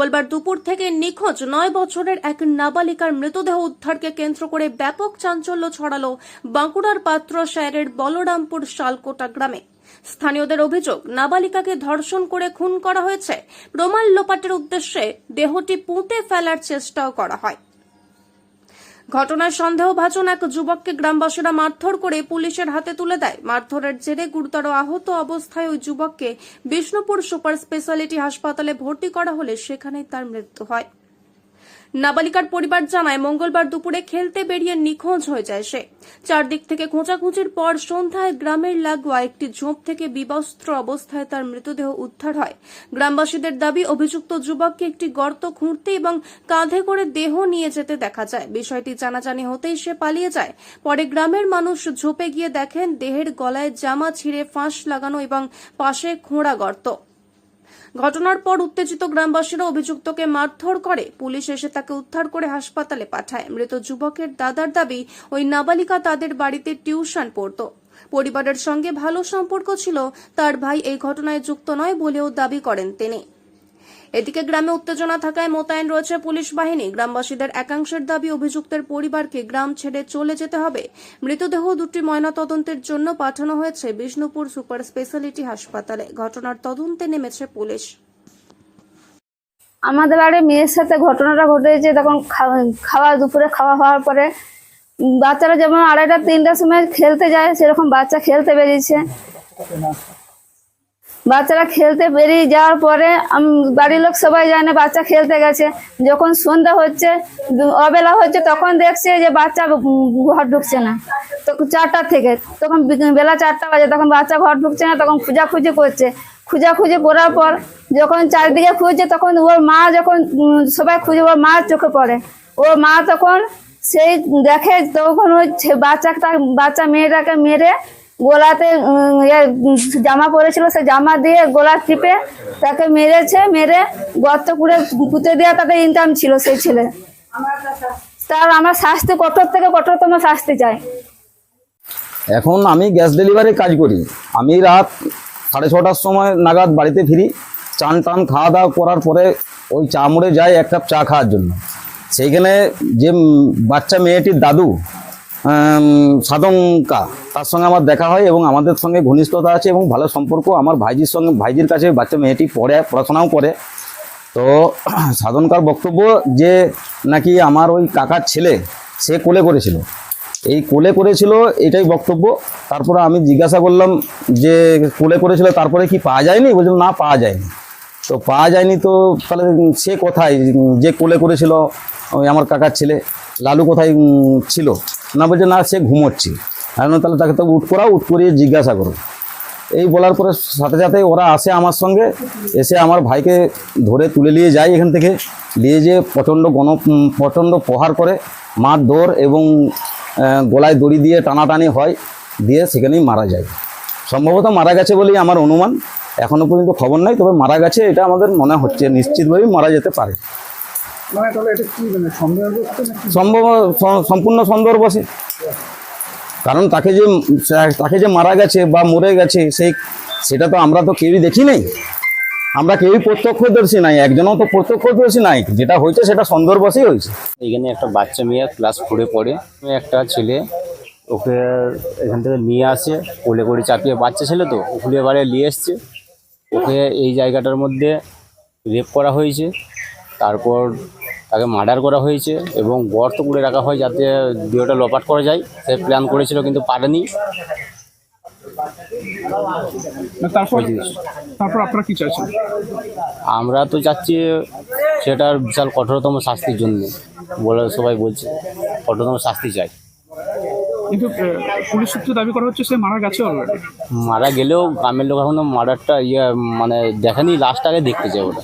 মঙ্গলবার দুপুর থেকে নিখোঁজ নয় বছরের এক নাবালিকার মৃতদেহ উদ্ধারকে কেন্দ্র করে ব্যাপক চাঞ্চল্য ছড়ালো বাঁকুড়ার পাত্র শায়ের বলরামপুর শালকোটা গ্রামে। স্থানীয়দের অভিযোগ, নাবালিকাকে ধর্ষণ করে খুন করা হয়েছে। প্রমাণ লোপাটের উদ্দেশ্যে দেহটি পুঁতে ফেলার চেষ্টাও করা হয়। ঘটনায় সন্দেহভাজন এক যুবককে গ্রামবাসীরা মারধর করে পুলিশের হাতে তুলে দেয়। মারধরের জেরে গুরুতর আহত অবস্থায় ওই যুবককে বিষ্ণুপুর সুপার স্পেশালিটি হাসপাতালে ভর্তি করা হলে সেখানেই তার মৃত্যু হয়। নাবালিকার পরিবার জানায়, মঙ্গলবার দুপুরে খেলতে বেরিয়ে নিখোঁজ হয়ে যায় সে। চারদিক থেকে খোঁচাখুঁচির পর সন্ধ্যায় গ্রামের লাগোয়া একটি ঝোপ থেকে বিবস্ত্র অবস্থায় তার মৃতদেহ উদ্ধার হয়। গ্রামবাসীদের দাবি, অভিযুক্ত যুবককে একটি গর্ত খুঁড়তে এবং কাঁধে করে দেহ নিয়ে যেতে দেখা যায়। বিষয়টি জানাজানি হতেই সে পালিয়ে যায়। পরে গ্রামের মানুষ ঝোপে গিয়ে দেখেন, দেহের গলায় জামা ছিঁড়ে ফাঁস লাগানো এবং পাশে খোঁড়া গর্ত। ঘটনার পর উত্তেজিত গ্রামবাসীরা অভিযুক্তকে মারধর করে। পুলিশ এসে তাকে উদ্ধার করে হাসপাতালে পাঠায়। মৃত যুবকের দাদার দাবি, ওই নাবালিকা তাদের বাড়িতে টিউশন পড়ত। পরিবারের সঙ্গে ভালো সম্পর্ক ছিল, তার ভাই এই ঘটনায় যুক্ত নয় বলেও দাবি করেন তিনি। এদিকে গ্রামে উত্তেজনা থাকায় মোতায়েন রয়েছে পুলিশ বাহিনী। গ্রামবাসীদের একাংশের দাবি, অভিযুক্তের পরিবারকে গ্রাম ছেড়ে চলে যেতে হবে। মৃতদেহ দুটি ময়নাতদন্তের জন্য পাঠানো হয়েছে বিষ্ণুপুর সুপার স্পেশালিটি হাসপাতালে। ঘটনার তদন্তে নেমেছে পুলিশ। আমাদের বাড়ি মেয়ের সাথে ঘটনাটা ঘটেছে, তখন খাওয়া দুপুরে খাওয়া হওয়ার পরে বাচ্চারা যেমন আড়াইটা, তিনটার সময় খেলতে যায়, সেরকম বাচ্চা খেলতে বেরিয়েছে। বাচ্চারা খেলতে বেরিয়ে যাওয়ার পরে বাড়ির লোক সবাই জানে বাচ্চা খেলতে গেছে। যখন সন্ধ্যা হচ্ছে অবেলা হচ্ছে, তখন দেখছে যে বাচ্চা ঘর ঢুকছে না। তখন চারটার থেকে, তখন বেলা চারটা বাজে, তখন বাচ্চা ঘর ঢুকছে না, তখন খোঁজাখুঁজি করছে। খোঁজাখুঁজি করার পর যখন চারদিকে খুঁজছে, তখন ওর মা যখন সবাই খুঁজে, ওর মা চোখে পড়ে। ওর মা তখন সেই দেখে তখন ওই বাচ্চাটা বাচ্চা মেয়েটাকে মেরে গোলাতে ইয়ে, জামা পরেছিল সে জামা দিয়ে গোলা টিপে তাকে মেরেছে মেরে গর্ত করে পুঁতে দেওয়া তাদের ইনকাম ছিল সেই ছেলে। তার আমার শাস্তি কঠোর থেকে কঠোরতম শাস্তি চাই। এখন আমি গ্যাস ডেলিভারি কাজ করি। আমি রাত সাড়ে ছটার সময় নাগাদ বাড়িতে ফিরি চান টান খাওয়া দাওয়া করার পরে ওই চা মোড়ে যাই এক কাপ চা খাওয়ার জন্য। সেইখানে যে বাচ্চা মেয়েটির দাদু সাধঙ্কা তার সঙ্গে আমার দেখা হয় এবং আমাদের সঙ্গে ঘনিষ্ঠতা আছে এবং ভালো সম্পর্ক। আমার ভাইজির সঙ্গে, ভাইজির কাছে বাচ্চা মেয়েটি পড়ে, পড়াশোনাও করে। তো সাধনকার বক্তব্য যে নাকি আমার ওই কাকার ছেলে, সে কোলে করেছিল। এই কোলে করেছিল এটাই বক্তব্য। তারপরে আমি জিজ্ঞাসা করলাম যে কোলে করেছিল, তারপরে কি পাওয়া যায়নি? বলছিল, না, পাওয়া যায়নি। তো পাওয়া যায়নি তো তাহলে সে কোথায়? যে কোলে করেছিল ওই আমার কাকার ছেলে, লালু কোথায় ছিল? না বলছে, না, সে ঘুমোচ্ছে। আমি তাহলে তাকে তো উঠ করাও, উঠ করিয়ে জিজ্ঞাসা করো। এই বলার পরে সাথে সাথে ওরা আসে আমার সঙ্গে, এসে আমার ভাইকে ধরে তুলে নিয়ে যায় এখান থেকে। নিয়ে যেয়ে প্রচণ্ড গণ প্রচণ্ড প্রহার করে, মার দৌড় এবং গলায় দড়ি দিয়ে টানাটানি হয়, দিয়ে সেখানেই মারা যায়। সম্ভবত মারা গেছে বলেই আমার অনুমান। এখনও পর্যন্ত খবর নাই তবে মারা গেছে এটা আমাদের মনে হচ্ছে নিশ্চিতভাবেই মারা যেতে পারে। মানে তাহলে এটা কি মানে সম্ভব সম্পূর্ণ সন্দেহ বসে কারণ তাকে যে তাকে যে মারা গেছে বা মরে গেছে সেই সেটা তো আমরা তো কেউই দেখি নাই। আমরা কেউই প্রত্যক্ষদর্শী নাই একজনও তো প্রত্যক্ষদর্শী নাই। যেটা হয়েছে সেটা সন্দেহ বসেই হয়েছে। এখানে একটা বাচ্চা মেয়ে ক্লাস ফোরে পড়ে। একটা ছেলে ওকে এখান থেকে নিয়ে আসে কোলে করে চাপিয়ে বাচ্চা ছেলে তো ওখানে এবারে নিয়ে এসছে। ওকে এই জায়গাটার মধ্যে রেপ করা হয়েছে। তারপর তাকে মার্ডার করা হয়েছে এবং গর্ত করে রাখা হয় যাতে দেহটা লপাট করা যায়। সে প্ল্যান করেছিল কিন্তু পারেনি। তারপর তারপর আপনারা কি চাইছেন? আমরা তো চাচ্ছি সেটার বিশাল কঠোরতম শাস্তির জন্য। বলে সবাই বলছে কঠোরতম শাস্তি চাই। কিন্তু পুলিশ সূত্রে দাবি করা হচ্ছে সে মারা গেছে অলরেডি মারা গেলেও গ্রামের লোক এখনও মার্ডারটা ইয়ে মানে দেখেনি লাস্ট আগে দেখতে চাই ওটা।